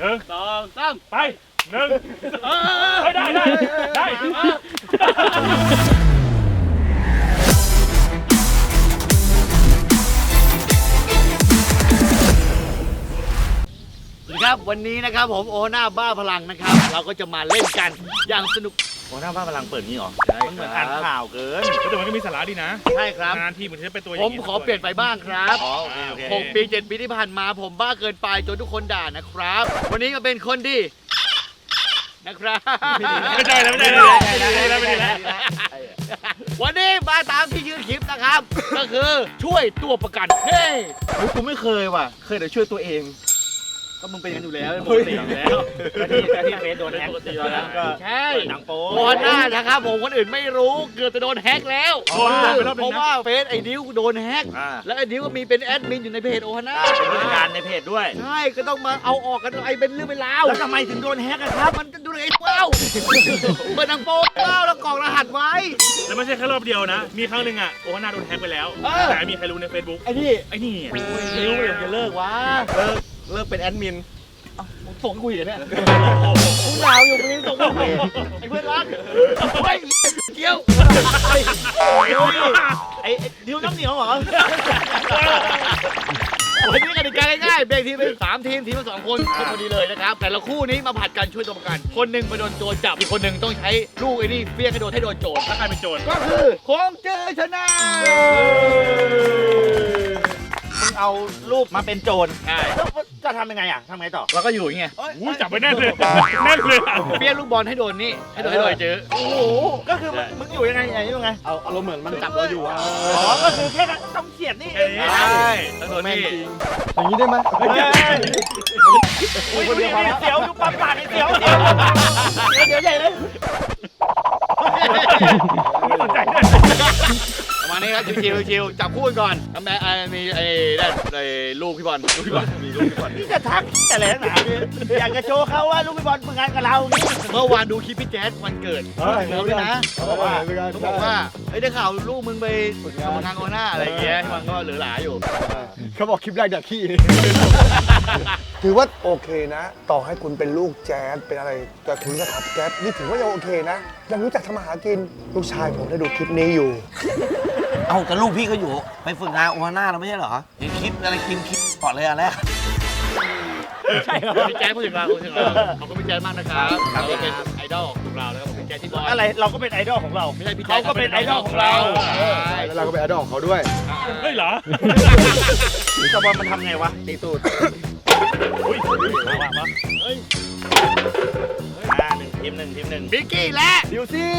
หนึ่งสองสามไปหนึ่งเฮ้ยได้ได้ได้สวัสดีครับวันนี้นะครับผมโอหน้าบ้าพลังนะครับ เราก็จะมาเล่นกันอย่างสนุก โอหน้าบ้าพลังเปิดนี้เหรอมันเหมือนอ่านข่าวเกินแต่มันก็มีสาระดีนะใช่ครับ นานทีเหมือนจะเป็นตัวผมขอเปลี่ยนไปบ้างครับอ๋อโอเคโอเค หกปีเจ็ดปีที่ผ่านมาผมบ้าเกินไปจนทุกคนด่านะครับ วันนี้ก็เป็นคนดีนะครับ ไม่ได้แล้วไม่ได้แล้วไม่ได้แล้วไม่ได้แล้ว วันนี้มาตามที่ยืนคลิปนะครับ ก็คือช่วยตัวประกัน เฮ้ย เฮ้ยกูไม่เคยว่ะ เคยแต่ช่วยตัวเอง ก็มึงเป็นกันอยู่แล้วปกติอยู่แล้วที่ที่เฟซโดนแฮ็กปกติอยู่แล้วก็ใช่หนังโป๊โอหน้านะครับผมคนอื่นไม่รู้เกือบจะโดนแฮ็กแล้วโอ้โดนไปรอบนึงนะเพราะว่าเฟซไอ้นิ้วโดนแฮ็กอ่าแล้วไอ้นิ้วก็มีเป็นแอดมินอยู่ในเพจโอฮาน่าเป็นผู้จัดการในเพจด้วยใช่ก็ต้องมาเอาออกกันไอ้เป็นเรื่องเป็นราวแล้วทำไมถึงโดนแฮ็กอะครับมันจะดูไอ้เป้าเปิดหนังโป๊เป้าแล้วกรอกรหัสไว้แล้วไม่ใช่แค่รอบเดียวนะ มีครั้งหนึ่งอะโอฮาน่าโดนแฮ็กไปแล้วเออแต่มีใครรู้ใน Facebook ไอ้นี่ไอ้นี่นิ้วอยากจะเลิกวะเลิก เลิกเป็นแอดมินมึงส่งให้กูอีกเหรอเนี่ยกูหนาวอยู่มึงยังส่งให้กูอีกไอ้เพื่อนรักเฮ้ยเกี้ยวไอ้ไอ้ดิวน้ำเหนียวเหรอวันนี้กติกาง่ายๆแบ่งทีมเป็นสามทีมทีมละสองคนครบพอดีเลยนะครับ แต่ละคู่นี้มาผัดกันช่วยตัวประกัน คนหนึ่งมาโดนโจรจับ อีกคนหนึ่งต้องใช้ลูกไอ้นี่เฟี้ยงให้โดนให้โดนโจรถ้าใครเป็นโจรก็คือของเจอชนะมึง เอารูปมาเป็นโจรใช่ แล้วจะทำยังไงอะทำไงต่อเราก็อยู่อย่างเงี้ยอู้จับไปแน่นเลยแน่นเลยอะเฟี้ยงลูกบอลให้โดนนี่ให้โดนให้โดนเจอ โอ้โห ก็คือมึงมึงอยู่ยังไงอย่างนี้ยังไง เอาอารมณ์เหมือนมันจับเราอยู่อะอ๋อ ก็คือแค่ต้องเขียนนี่เองใช่ ต้องโดนนี่อย่างนี้ได้ไหมเฮ้ยอุ้ยดูดิเสียวดูปั๊มปากไอ้เสียวเสียวเดี๋ยวใหญ่เลยไม่สนใจด้วยประมาณ นี้ครับชิวๆชิวๆจับคู่กันก่อนทำแม่ไอ้มีไอ้นั่นไอ้ลูกพี่บอลลูกพี่บอลมีลูกพี่บอล นี่จะทักอะไรนักหนาเนี่ยอยากจะโชว์เขาว่าลูกพี่บอลฝึกงานกับเรานี่เมื่อวานดูคลิปพี่แจ๊สวันเกิดเฮ้ยเขาด้วยนะเขาบอกว่าไม่ได้เขาบอกว่าเฮ้ยได้ข่าวลูกมึงไปฝึกงานทางโอหน้าอะไรอย่างเงี้ยมันก็เหลือหลาอยู่ เขาบอกคลิปแรกเด็กขี้ ถือว่าโอเคนะ ต่อให้คุณเป็นลูกแจ๊สเป็นอะไร แต่คุณก็ขับแก๊สนี่ถือว่ายังโอเคนะ ยังรู้จักทำมาหากิน ลูกชายผมได้ดูคลิปนี้อยู่ เอากับลูกพี่ก็อยู่ ไปฝึกงานโอฮาน่าแล้วไม่ใช่เหรอเห็นคลิปอะไรคิมคลิปก่อนเลยอันแรก ใช่เหรอพี่แจ๊สพูดถึงเราพูดถึงเราขอบคุณพี่แจ๊สมากนะครับเขาก็เป็นไอดอลของเราแล้วก็พี่แจ๊สที่บอยอะไรเราก็เป็นไอดอลของเรา ไม่ใช่พี่แจ๊เขาสก็เป็นไอดอลของเรา ใช่แล้วเราก็เป็นไอดอลของเขาด้วย เฮ้ยเหรอตะบอลมันทำไงวะตีตูด อุ้ยมาว่ะมาอ่าหนึ่งทีมหนึ่งทีมหนึ่งบิ๊กกี้และดิวซี่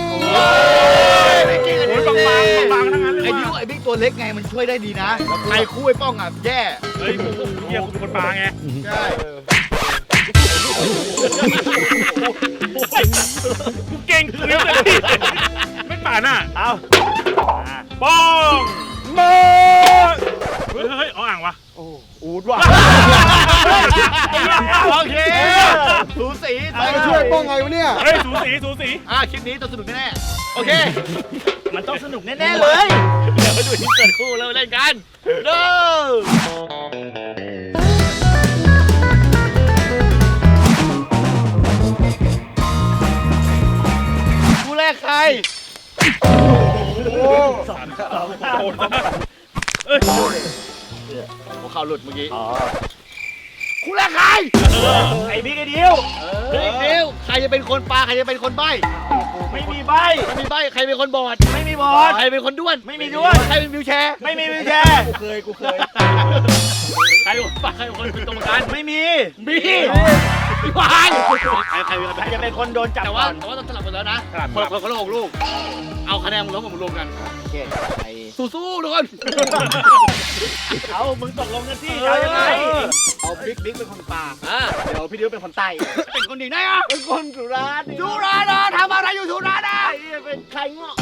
บิ๊กกี้กับโอ้ดิยวบางๆบางๆทั้งนั้นเลยไอ้ดิวว่ะไอ้บิ๊กตัวเล็กไงมันช่วยได้ดีนะใครคู่ไอ้ป้องอะแย่เฮ้ยกูเฮียกูเป็นคนปลาไงใช่กูเก่งคือเลยไม่ป่านอะเอาป้องมาเฮ้ยเฮ้ยเอาอ่างวะ อูดว่ะโอเคสูสีใครมาช่วยป้องไงวะเนี่ย เฮ้ยสูสีสูสีอะคลิปนี้ต้องสนุกแน่ๆโอเค มันต้องสนุกแน่ๆเลย เดี๋ยวมาดูที่เกิดคู่แล้วเล่นกันเริ่มคู่แรกใครโอ้โหเอ้ย หัวเข่าหลุดเมื่อกี้คู่แรกใครไอ้บิ๊กไอ้ดิวเฮ้ยเดียวใครจะเป็นคนปลาใครจะเป็นคนใบ้ไม่มีใบไม่มีใบ้ใครเป็นคนบอดไม่มีบอลใครเป็นคนด้วนไม่มีด้วนใครเป็นวิวแชร์ไม่มีวิวแชร์กูเคยกูเคยใครเป็นคนปลาใครเป็นคนเป็นตัวประกันไม่มีมีพี่วานใครใครเป็นใครจะเป็นคนโดนจับแต่ว่าแต่ว่าต้องสลับกันแล้วนะคนละคนละหกลูกเอาคะแนนมึงแล้วผมรวมกัน สู้ๆทุกคน เอามึงตกลงกันที่เอายังไงเอาบิ๊กบิ๊กเป็นคนปาอ่าเดี๋ยวพี่ดิวเป็นคนไต่เป็นคนดีได้อะเป็นคนสุราษฎร์นี่สุราษฎร์ทำอะไรอยู่สุราษฎร์อะเป็นใครเงาะ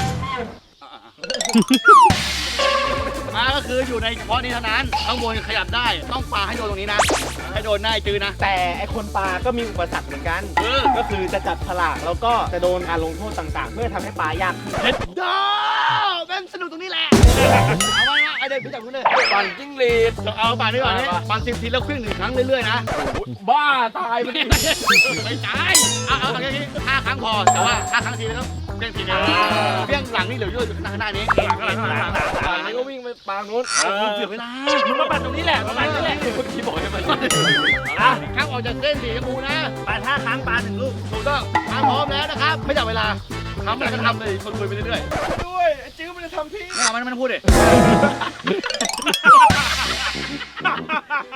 มาก็คืออยู่ในเฉพาะนี้เท่านั้น ข้างบนขยับได้ ต้องปาให้โดนตรงนี้นะ ให้โดนหน้าไอ้จื้อนะ แต่ไอคนปลาก็มีอุปสรรคเหมือนกัน เออ ก็คือจะจับฉลากแล้วก็จะโดนการลงโทษต่างๆ เพื่อทำให้ปลายากขึ้นเฮ็ดดอแม่ง สนุกตรงนี้แหละ เอาไว้ว่าไอ้เดินพี่จากนู้นเลยปั่นจิ้งหรีดเอาปั่นนี่ก่อนนี่ปั่นสิบทีแล้วครึ่งหนึ่งครั้งเรื่อยๆนะ บ้าตายมันไม่ใช่เอาเอาเอาแค่นี้ห้าครั้งพอ แต่ว่าห้าครั้งทีนะครับเพี้ยงทีเดียวเพี้ยงหลังนี่เหลืออยู่ข้างหน้านี้หลังหลังหลังหลังหลังปั่นแล้วก็วิ่งไปปางนู้นเออเสียเวลามึงมาปั่นตรงนี้แหละมาปั่นตรงนี้แหละเมื่อกี้บอกให้มันอะครั้งออกจากเส้นสีชมพูนะปั่นห้าครั้งปลาหนึ่งลูกถูกต้องทำพร้อมแล้วนะครับ ไม่จับเวลาทำอะไรก็ทำเลยคนคุยไปเรื่อยด้วยไอ้จื้อมันจะทำพี่ ๆไม่เอามันมันพูดดิ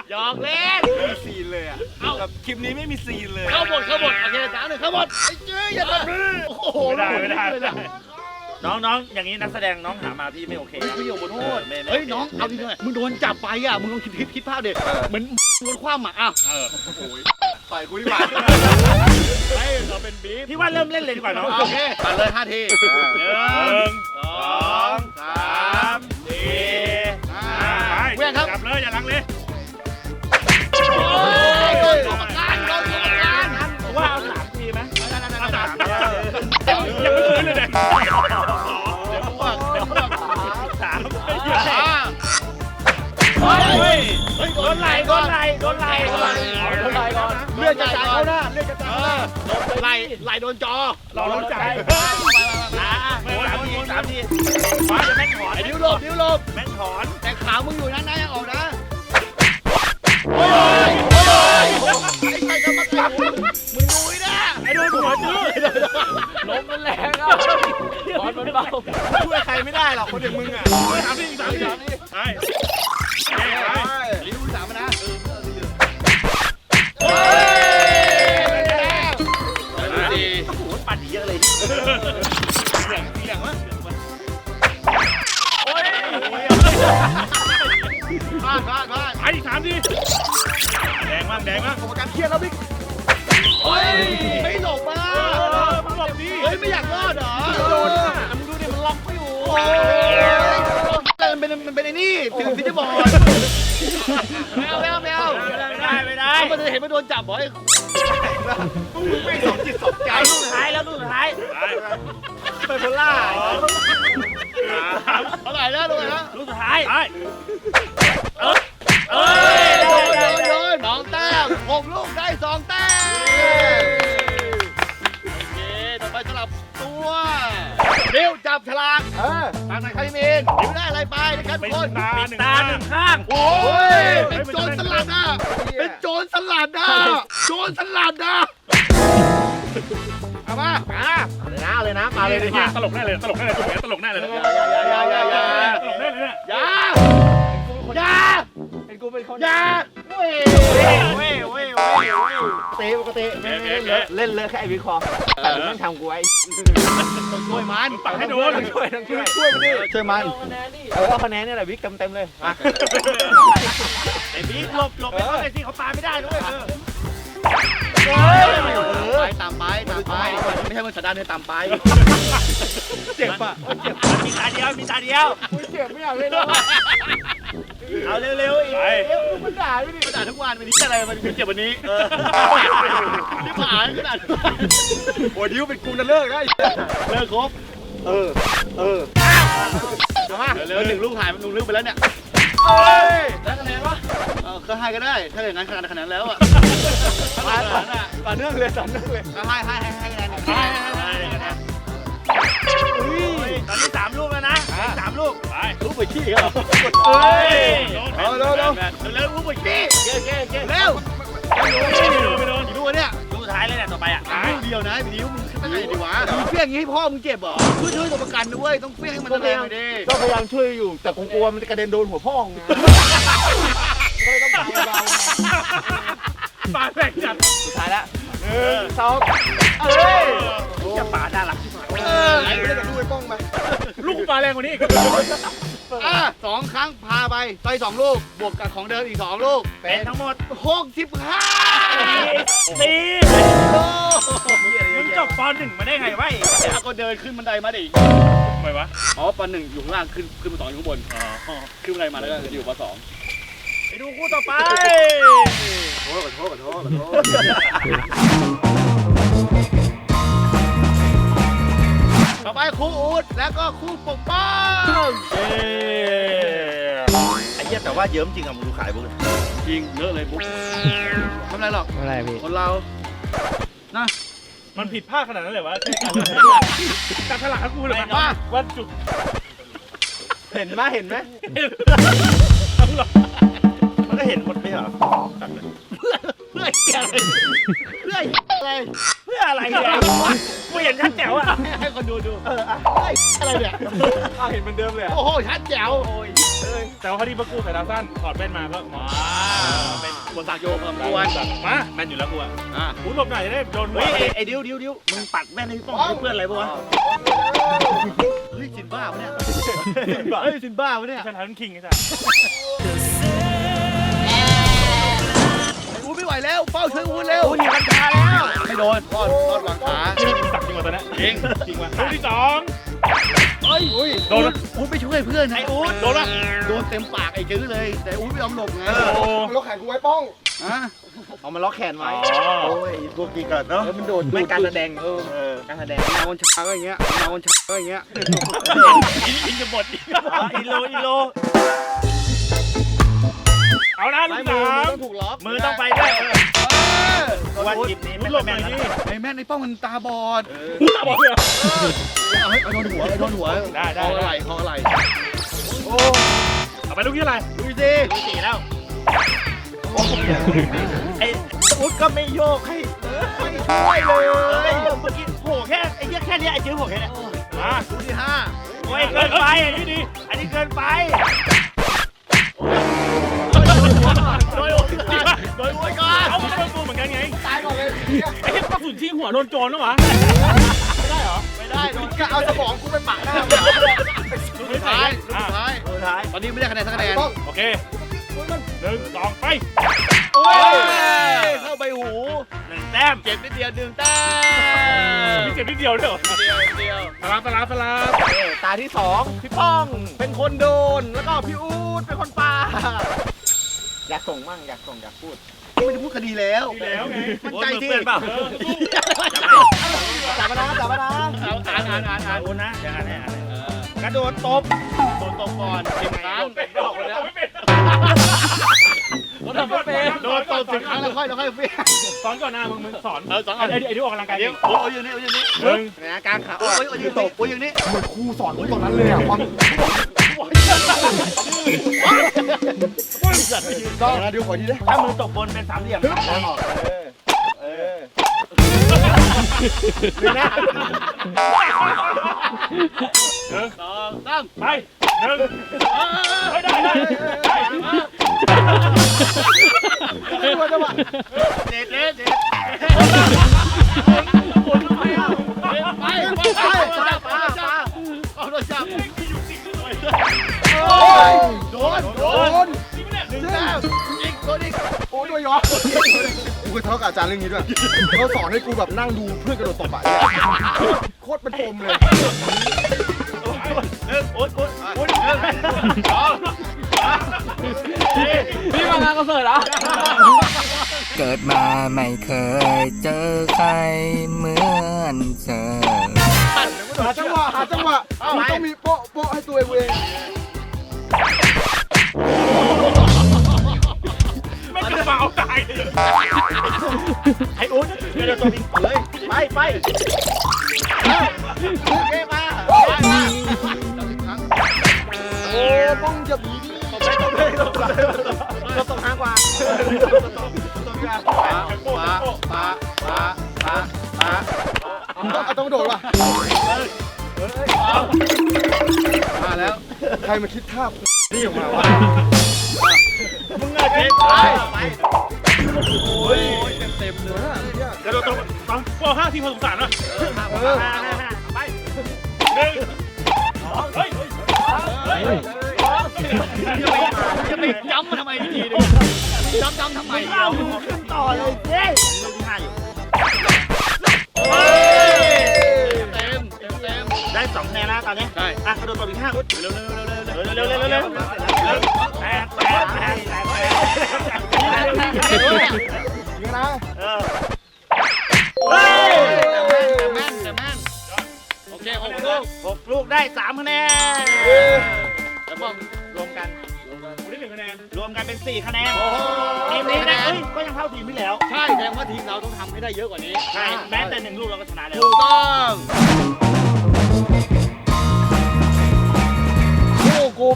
หยอกเล่นมีซีนเลยอะกับคลิปนี้ไม่มีซีนเลยเข้าหมดเข้าหมดโอเคสามหนึ่งเข้าหมดไอ้เจ้ยอย่าทำโอ้โหไม่ได้ไม่ได้ไม่ได้น้องน้องอย่างนี้นักแสดงน้องหามาพี่ไม่โอเคเฮ้ยพี่โยขอโทษไม่ไม่เฮ้ยน้องเอาดีเลยมึงโดนจับไปอะมึงลองคิดคิดคิดภาพเด็ดเหมือนโดนคว่ำอะอ้าวเออ ปล่อยกูดีกว่าเฮ้ยเราเป็นบีพี่ว่าเริ่มเล่นเลยดีกว่าน้องโอเคตัดเลยห้าทีหนึ่งสองสามสี่ห้าไปเวียงครับจับเลยอย่าลังเลยโอ้ยโดนตัวประกันโดนตัวประกันว่าเอาสามทีไหมนั่นนั่นนั่นเอานั่นสามยังไม่คืนเลยเนี่ยเดี๋ยวพวกเดี๋ยวพวกสามเฮ้ยเฮ้ยเฮ้ยโดนไหลโดนไหลโดนไหลโดนไหล่โดนไหลก่ อนเลือดกระจายเข้าหน้าเลือดกระจายเข้าหน้าไหลไหลโดนจอเราล้นใจอ่าสามทีสามทีฟ้าจะแม่งถอนไอ้นิ้วหลบนิ้วหลบแม่งถอนแต่ขามึงอยู่นั่นนะยังออกนะโอ้ยโอ้ยไอ้ใครกรรมการมึงดูไอ้นะไอ้โดนหัวจื้อลมมันแรงอะบอลมันเบาช่วยใครไม่ได้หรอกคนอย่างมึงอะสามทีสามทีไปไป โหปั่นเยอะเลยเสียงเสียงวะโอ้ยพลาดพลาดพลาดไปอีกสามทีแดงบ้างแดงบ้างกรรมการเครียดแล้วบิ๊กเฮ้ยไม่หลบมาเออมึงหลบดิเฮ้ยไม่อยากรอดเหรอโดนอะมึงดูดิมันล็อกไม่อยู่โอ้ยมันเป็นมันเป็นไอ้นี่ถือฟิชเชอร์บอลไม่เอาไม่เอาไม่เอาไม่ได้ไม่ได้มันจะเห็นมันโดนจับบ่อย ไม่สองจิตสองใจไอ้ลูกสุดท้ายแล้วลูกสุดท้ายไปโพล่าเท่าไหร่แล้วลูกนะลูกสุดท้ายเออเอโดอนโดนโดนสองแต้มหกลูกได้สองแต้ม ฉลากทางไหนใครมีนดิวได้อะไรไปนะครับทุกคนตาหนึ่งตาหนึ่งข้าง โอ้ยเป็นโจรสลัดอะเป็นโจรสลัดอะโจรสลัดอะเอามามาเลยนะเอาเลยนะมาเลยดีกว่าตลกแน่เลยตลกแน่เลยตลกแน่เลยอย่าอย่าอย่าอย่าตลกแน่เลยเนี่ยอย่าอย่า เป็นกูเป็นคนอย่าเว้ยเว้ยเว้ยเว้ยเตะปกติเล่นเล่นเลยแค่ไอวิเคราะห์แต่มึงต้องทำกูไอ้ต้องช่วยมันปักให้ดูต้องช่วยต้องช่วยช่วยมันดิช่วยมันเออเอาคะแนนนี่แหละวิกเต็มเต็มเลยมาไอ้บิ๊กหลบหลบไปเขาเลยสิเขาปาไม่ได้ด้วยเออไปตามไปตามไปไม่ใช่มันสันดานเดินตามไปเจ็บอะเจ็บมีตาเดียวมีตาเดียวเจ็บไม่อยากเล่นแล้ว เอาเร็วๆอีกมันด่าไม่ดีมันด่าทุกวันวันนี้อะไรมันเจ็บวันนี้นี่ผ่านขนาดโอ้ดิวเป็นกูจะเลิกได้เลิกครบเออเออเอามาเร็วหนึ่งลูกหายมันลุงลืมไปแล้วเนี่ยเฮ้ยได้คะแนนวะเออก็ให้ก็ได้ ถ้าอย่างนั้นคะแนนคะแนนแล้วอะให้คะแนนอะต่อเนื่องเลยต่อเนื่องเลยก็ให้ให้ให้ให้คะแนนให้ให้ให้คะแนนตอนนี้สามลูก ไปลูกไปขี้เหรอเฮ้ยเอาเร็วเร็วเร็วลูกไปขี้เก่เก่งเก่งเร็วไม่โดนไม่โดนอยู่ดูเนี่ยลูท้ายเลยเนี่ยต่อไปอะเดียวนะพี่นิ้วมึงตั้งใจดีวะมึงเฟี้ยงอย่างนี้ให้พ่อมึงเจ็บเหรอช่วยช่วยตัวประกันด้วยต้องเฟี้ยงให้มันแรงหน่อยดิก็พยายามช่วยอยู่แต่กูกลัวมันจะกระเด็นโดนหัวพ่องไงเลยต้องปาเบาปาแตกจัดสุดท้ายล้วหนึ่งสองเอ้ยจะปาน่ารักที่สุดเออไหนไม่ได้กับลูกไอ้ป้องไปลูกปลาแรงกว่านี้อีก อะสองครั้งพาไปไปสองลูก บวกกับของเดิมอีกสองลูกเป็นทั้งหมดหกสิบห้าสี่โลมึงจบปหนึ่งมาได้ไงวะแล้วก็เดินขึ้นบันไดมาดิทำไมวะอ๋อปหนึ่งอยู่ข้างล่างขึ้นขึ้นมาสองอยู่ข้างบนอ๋อขึ้นบันไดมาแล้วก็อยู่ปสองไปดูคู่ต่อไปโอ้ขอโทษขอโทษขอโทษ ต่อไปครูอูดแล้วก็ครูปกป้องเย้ว่าเยิ้มจริงอะมึงดูขายบุ๊กจริงเยอะเลยบุ๊กทำไรหรอกไม่ไรพี่ คนเรามันผิดพลาดขนาดนั้นเลยวะจับฉลากให้กูเลยมาว่าจุดเห็นไหมเห็นไหมเอาหรอมันก็เห็นหมดไม่เหรอ เพื่ออะไรเพื่ออะไรเพื่ออะไรเนี่ยกูเห็นชัดแจ๋วอะให้คนดูดูเอออะไรเนี่ยเอาเห็นเหมือนเดิมเลยอะโอ้โหชัดแจ๋วโอ้ยเลยแต่ว่าพอดีประกูใส่ดาวสั้นถอดแว่นมาก็มาเป็นบนสักโยมกับกกวนมาแมนอยู่แล้วกูอะอะกูหลบหน่อยจะได้โดนหัวเฮ้ยไอ้ไอ้ดิวดิวดิวมึงปัดแม่นให้พี่ป้องให้เพื่อนอะไรปะวะเฮ้ยสินบ้าปะเนี่ยเฮ้ยสินบ้าปะเนี่ยฉันทันคิงไอ้สัส อูไม่ไหวแล้วเป้าช่วยอูเร็วกูหนีกัญชาแล้วไม่โดนรอดรอดวางขาสักจริงวะตอนนี้จริงจริงว่ะลูกที่สองเฮ้ยอุ้ยโดนอูไม่ช่วยเพื่อนไอ้อู๊ดโดนละโดนเต็มปากไอ้จื้อเลย แต่อูไม่ยอมหลบไงโอ้เราแข่งกูไว้ป้องอะเอามาล็อกแขนไว้โอ้ยพวกกีเกิดเนาะแล้วมันโดนไม่การแสดงเออเออการแสดงมาวนชาก็อย่างเงี้ยมาวนชาก็อย่างเงี้ยอินจะหมดอีกอ๋ออีโลอีโล เอานะลูไม่กมือสามือมต้องถูกล็อกมือต้องไปด้วยเออเออวันจิบนี้ลูไม่กหลค่อบยหน่แม่อนยนะดิไอ้แม่นไอ้ป้องมันตาบอดตาบอดเลยเหรอเอาให้เอาโดนหัวเอาโดนหัวได้ได้คออะไรคออะไรเอาไปลูกที่อะไรดูสิดูสีแล้วไอ้อุ๊ดก็ไม่โยกให้ไม่ช่วยเลยเมื่อกี้โผล่แค่ไอ้เหี้ยแค่เนี้ยไอ้จื้อโผล่แค่เนี้ยมาดูที่ห้าโอ้ยเกินไปอันนี้ดีอันนี้เกินไปายก่อนเลยไอ้ที่กระสุนที่หัวโดนโจรแล้ววะไม่ได้โดนก็เอาสมองกูไปปะหน้าลูกสุดท้ายลูกสุดท้าย สุดท้ายตอนนี้ไม่ได้คะแนนสักคะแนนป้องโอเคหนึ่งสองไปโอ้ย เข้าใบหูหนึ่งแต้มเจ็บนิดเดียวหนึ่งแต้มีมเจ็บนิดเดียวเด้อเดียวเดียวสลาสลาสลาตาที่สองพี่ป้องเป็นคนโดน แล้วก็พี่อู๊ดเป็นคนปาอยากส่งมั่งอยากส่งอยากพูด ไม่ได้พูดคดีแล้วดีแล้วไงมันใจที่เพื่อนเปล่าเออจับมานะจับมานะอ่านอ่านอ่านอ่านโอ้นะอย่างนั้นเนี่ยกระโดดตบโดนตบก่อนสิบครั้งเป็นดอกแล้วไม่เป็นโดนตบโดนตบสิบครั้งแล้วค่อยแล้วค่อยเฟี้ยงสอนก่อนนะมึงมึงสอนเออสอนก่อนไอ้ไอ้ที่ออกกำลังกายเดี๋ยวโอ้ยอยู่นี่โอ้ยอยู่นี่หนึ่งนะกลางขาโอ้ยโอ้ยอยู่ตบโอ้ยอยู่นี่เหมือนครูสอนกูตอนนั้นเลยอะ ความต้องนะดูขอทีได้ถ้ามือตบบนเป็นสามเหลี่ยมทางออกเออเลยนะสองสามไปหนึ่งไม่ได้ได้ไม่รู้จังหวะเด็ดเด็ดเด็ด วยยอกูเคยทะเลาะกับอาจารย์เรื่องนี้ด้วยเขาสอนให้กูแบบนั่งดูเพื่อนกระโดดตบอะโคตรเป็นปมเลยหนึ่งโอ๊ยโอ๊ยโอ้ยหนึ่งสองพี่มางานคอนเสิร์ตเหรอเกิดมาไม่เคยเจอใครเหมือนเธอ หาจังหวะหาจังหวะมึงต้องมีโป๊ะโป๊ะให้ตัวเอง ไอ้อุ๊ดกระโดดตบอีกเลยไปไปโอเคมามามาโอ้ป้องจะตบไปตบเลยตบเลยตบตรงข้างกว่าตบกันปาปาปาปาปาปาต้องโดดว่ะมาแล้ว ใครมาคิดท่านี่ออกมาวะมึงอะเจ๊ไป โอ้ยเต็มเต็มเลยกระโดดตรงตอนพวกห้าทีมผสมสารนะเออไปหนึ่งสองเฮ้ยจะไปย้ำมันทำไมทีนึงย้ำย้ำทำไมเอาขึ้นต่อเลยเจ๊ลูกที่ห้าอยู่เต็มเต็มเต็มได้สองคะแนนแล้วตอนนี้ใช่อะกระโดดตบอีกห้าอุ๊ดเร็วเร็วเร็วเร็วเร็วเร็วเร็วเร็วเร็วแปดแปดแปด แปดแปดนี่นะเออเฮ้ยแต่แม่นแต่แม่นโอเคหกลูกหกลูกได้สามคะแนนแล้วก็รวมกันผมได้หนึ่งคะแนนรวมกันเป็น4คะแนนทีมนี้นะเอ้ยก็ยังเท่าทีมที่แล้ว ใช่แสดงว่าทีมเราต้องทำให้ได้เยอะกว่านี้ ใช่ แม้แต่หนึ่งลูกเราก็ชนะแล้ว ถูกต้อง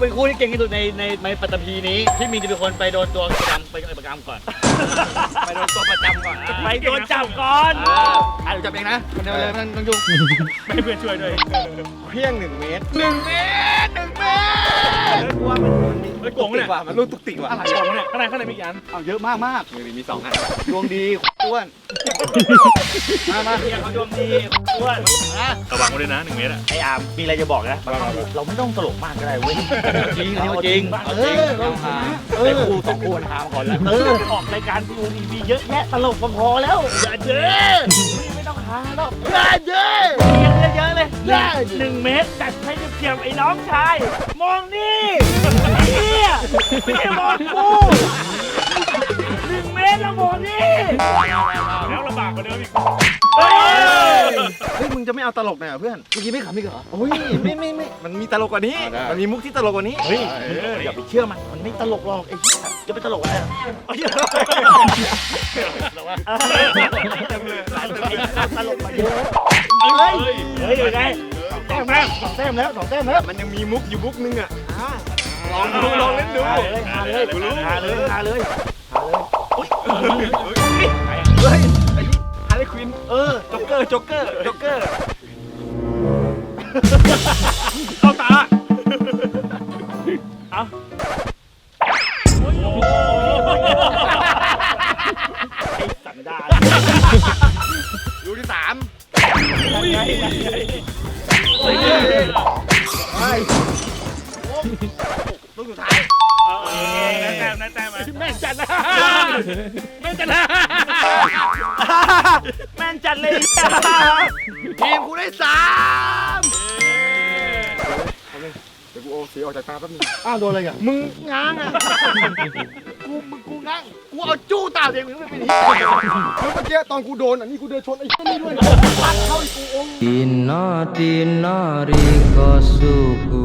เป็นคู่ที่เก่งที่สุดในในในปัตตภีนี้พี่มีนจะเป็นคนไปโดนตัวประจำไปประจำก่อน ไปโดนตัวประจำก่อน ไปโดนจับก่อนอ่าอะเดี๋ยวจับเองนะคนเดียวเลยมันต้องยุ่งไม่ให้เพื่อนช่วยด้วย เพียงหนึ่งเมตรหนึ่งเมตรหนึ่งเมตร กลัวมันมันมี เฮ้ยโกงเนี่ยมันลูกตุกติกว่ะอะไรโกงเนี่ยข้างในข้างในมีกี่อันเอาเยอะมากมากมีมีสองอันดวงดีอ้วนมามาเฮียเขาดวงดีอ้วนอะระวังไว้ด้วยนะหนึ่งเมตรอะไอ้อามมีอะไรจะบอกนะเราไม่ต้องตลกมากก็ได้เว้ยจริงเอาจริงเอเอออเราหาเออคู่สองคู่มันหามาก่อนแล้วเออออกรายการทีวีมีเยอะแยะตลกพอๆแล้วอย่าเด้อไม่ต้องหาหรอกได้เด้อเยอะเยอะๆเลยได้หนึ่งเมตรจั ดให้เทียมๆไอ้น้องชาย มองนี่เฮียไม่ใช่มองกูหนึ่งเมตรแล้วมองนี่แล้วลำบากกว่าเดิมอีกเฮ้ยเฮ้ยมึงจะไม่เอาตลกหน่อยเหรอเพื่อนเมื่อกี้ไม่ขำอีกเหรอโอ้ยไม่ไม่ไม่มันมีตลกกว่านี้ มันมีมุกที่ตลกกว่านี้เฮ้ยอย่าไปเชื่อมันมันไม่ตลกหรอกไอ้เหี้ยจะไปตลกอะไรอะเฮ้ยตลกมาเยอะเฮ้ยเฮ้ยเป็นไง แต้มแล้วสองแต้มแล้วสองแต้มแล้วมันยังมีมุกอยู่มุกนึงอะลองดูลองเล่นดูหาเลยหาเลยหาเลยหาเลยเฮ้ยไอ้ฮาร์เลย์ควินเออจ็อกเกอร์จ็อกเกอร์จ็อกเกอร์เข้าตาไอ้สันดานดูที่สาม ลูกสุดท้ายได้แต้มได้แต้มมาแม่นจัดนะแม่นจัดนะแม่นจัดเลยทีมกูได้สามเดี๋ยวกูโอาสีออกจากตาแป๊บนึงอ้าวโดนอะไรกันมึงง้างอะกูมึง กูง้างกูเอาจู้ตาเด็กมึงไม่เป็นที่แล้วเมื่อกี้ตอนกูโดนอะนี่กูเดินชนไอ้เหี้ยนี่ด้วยปัดเข้าอีกกูโอ้ Tina tina rika suku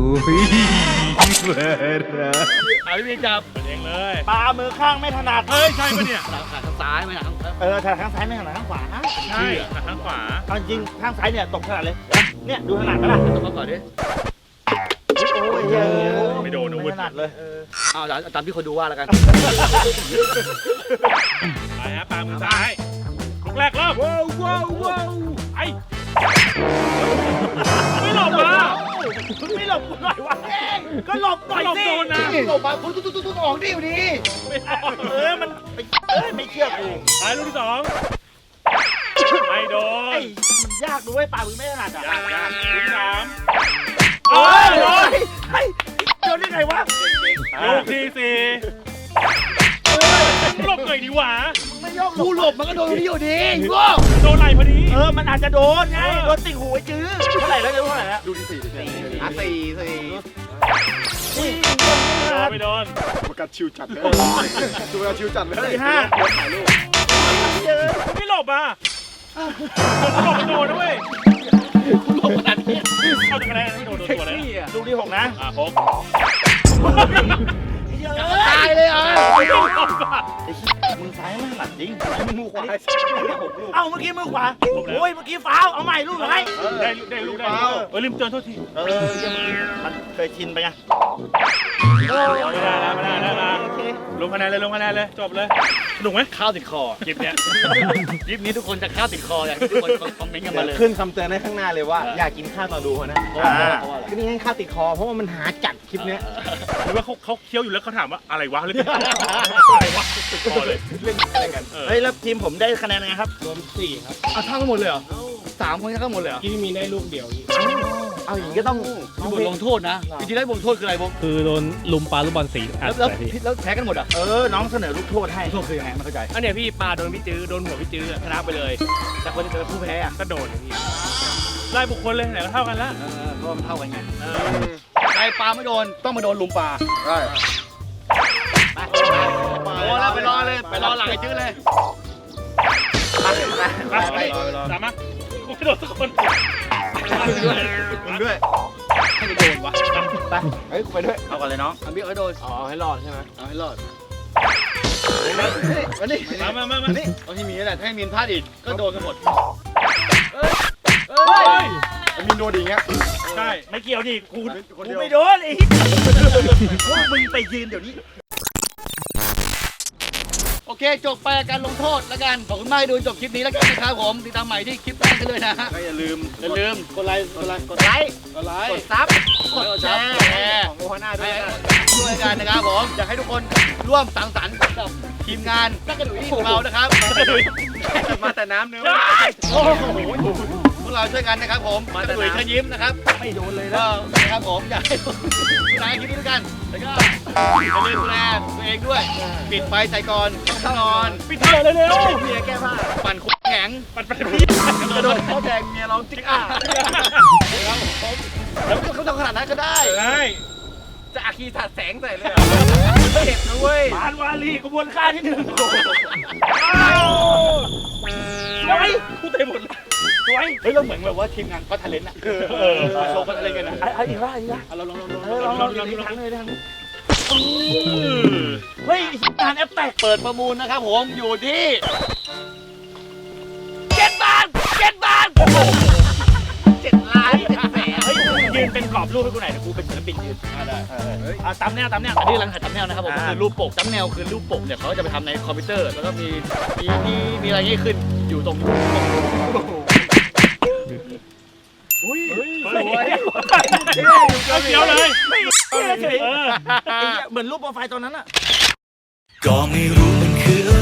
เอาพี่มีจับเป็นเองเลยปลามือข้างไม่ถนัดเฮ้ยใช่ปะเนี่ยหลังขาข้างซ้ายไหมหลังข้างเออถนัดข้างซ้ายไม่ถนัดข้างขวาใช่ข้างขวาเอาจริงข้างซ้ายเนี่ยตกถนัดเลย เนี่ยดูถนัดปะล่ะต้องมาก่อนดิ โอ้ยเยอะไม่โดนนะไม่วุ้ถนัดเลยเอาเอาตามที่คนดูว่าแล้วกัน ไปฮะปลามือซ้ายลูกแรกเริ่มว้าวว้าวว้าวไอ้ไม่หลบมามึงไม่หลบกูหน่อยวะก็หลบหน่อยหลบสิโดนนะนี่ลงมาคุณตุ๊ตุ๊ตุ๊ตุ๊ออกดิวดิไม่หลบเออมันเอ้ยไม่เชื่อกูไปลูกที่สองไม่โดไอ้นมันยากด้วยปลามือไม่ถนัดอะยากยากลูกที่สามเอ้ โอ้ยยเฮ้ยเฮ้ยโดนได้ไงวะลูกที่สี่หลบหน่อยดีหว่าไม่ยอมกูหลบมันก็โดนตรงนี้อยู่ดีโดนไหลพอดี เออ มันอาจจะโดนไง โดนติ่งหูไอ้จื้อเท่าไหร่แล้วเท่าไหร่แล้วดูที่สี่ดิอะสี่สี่สี่โดนไม่โดนประกาศชิวจัดเลยดูประกาชิวจัดเลยสี่ห้าไม่หลบอะหลบมันโดนนะเว้ยหลบขนาดนี้เอาจากคะแนไม่โดนโดนตัว ลยลูกที่หกนะอะพกตายเลยอะมือซ้ายไม่ถนัดจริงมือขวาเอ้าเมื่อกี้มือขวาโอ้ยเมื่อกี้ฟาวเอาใหม่ลูกไหนได้ได้ลูกได้ลูกเออลืมเตือนโทษทีเออมันเคยชินไปไง ไม่ได้แล้วไม่ได้แล้วนะลงคะแนนเลยลงคะแนนเลยจบเลยสนุกไหมข้าวติดคอคลิปเนี้ยคลิปนี้ทุกคนจะข้าวติดคออย่างที่ทุกคนคอมเมนต์กันมาเลยขึ้นคำเตือนให้ข้างหน้าเลยว่า อย่ากินข้าวตอนดูเขานะเพราะว่าเพราะว่าอะไรก็นี่ให้ข้าวติดคอเพราะว่ามันหาจัดคลิปเนี้ยหรือว่าเขาเขาเคี้ยวอยู่แล้วเขาถามว่าอะไรวะหรืออะไรวะติดคอเลยเล่นอะไรกันเฮ้ยแล้วทีมผมได้คะแนนยังไงครับเอาเท่ากันหมดเลยเหรอสามคนเท่ากันหมดเลยเหรอที่มีได้ลูกเดียว เอาอย่างนี้ก็ต้องมีบทลงโทษนะจริงๆแล้วบทลงโทษคืออะไรบุ๊กคือโดนลุมปลาลูกบอลสีอัดแล้วแล้วใส่พี่แล้วแพ้กันหมดอะเออน้องเสนอลูกโทษให้โทษคือยังไงไม่เข้าใจอันเนี้ยพี่ปลาโดนพี่จื้อโดนหัวพี่จื้อชนะไปเลย แต่คนที่เป็นผู้แพ้อะก็โดนอย่างพี่ไล่บุคคลเลยไหนก็เท่ากันละเออเพราะว่ามันเท่ากันไงเออใครปลาไม่โดนต้องมาโดนลุมปลาใช่โอ้แล้วไปรอเลยไปรอหลังไอ้จื้อเลยไปไปสามมาไม่โดนสักคนมึงด้วยมึงด้วยให้ไปโดนวะไปเฮ้ยกูไปด้วยเอาก่อนเลยน้องเอาบิ๊กเอาให้โดนอ๋อให้รอดใช่ไหมเอาให้รอดมานี่มามามามามานี่เอาที่มีนั่นแหละถ้าให้มีนพลาดอีกก็โดนกันหมดเฮ้ยมีนโดนอีกเงี้ยใช่ไม่เกี่ยวดิกูคนกูเดียวไม่โดนไอ้พวกมึงไปยืนเดี๋ยวนี้โอเคจบไปกับการลงโทษแล้วกัน ขอบคุณมากที่ดูจบคลิปนี้แล้วกันนะครับผม ติดตามใหม่ที่คลิปแรกกันเลยนะฮะก็อย่าลืมอย่าลืมกดไลค์กดไลค์กดไลค์กดไลค์กดซับกดแชร์ของโอฮาน่าด้วยนะช่วยกันนะครับผมอยากให้ทุกคนร่วมสังสรรค์กับทีมงานนักกระดุยของเรานะครับมาแต่น้ำเนื้อโอ้โหพวกเราช่วยกันนะครับผมนักกระดุยเชิญยิ้มนะครับไม่โดนเลยนะก็นะครับผมอยากให้ ทุกท่านคลิปนี้ด้วยกัน แล้วก็อย่าลืมดูแลตัวเองด้วย ปิดไฟใส่ก่อนต้องนอน ปิดเถอะเร็วเมียแก้ผ้า ปั่นคุกแข็งๆปัดไปพี่กระโดดเข้าแดงเมียร้องจิ๊กอะแล้วไม่ต้องทำขนาดนั้นก็ได้ได้ จะอาคีถัดแสงใส่เลยเหรอเจ็บนะเว้ยปานวาลีกระบวนการที่หนึ่งสวยกูเตะหมดเลย สวยเฮ้ยเราเหมือนแบบว่าทีมงานก็ทะเลนอะเออโชว์ก็ทะเลนกันนะเอาอีกว่าอีกว่าเอาลองลองลองลองเออลองลองลองทังเลยนะเฮ้ยงานแอปแตกเปิดประมูลนะครับผมอยู่ที่เจ็ดบาทเจ็ดบาทเจ็ดล้านเจ็ดแสนเฮ้ยยืนเป็นกรอบรูปให้กูหน่อยกูเป็นศิลปินยืนได้อะตามแนวตามแนวอันนี้กำลังถ่ายตัมแนวนะครับผมก็คือรูปปกตัมแนวคือรูปปกเนี่ยเขาจะไปทำในคอมพิวเตอร์แล้วก็มีมีมีมีอะไรเงี้ยขึ้นอยู่ตรงอุ้ สวยเกี่ยวเลยไม่เฉยเออไอ้เหี้ยเหมือนรูปโปรไฟล์ตอนนั้นอะ ก็ไม่รู้มันคืออะไร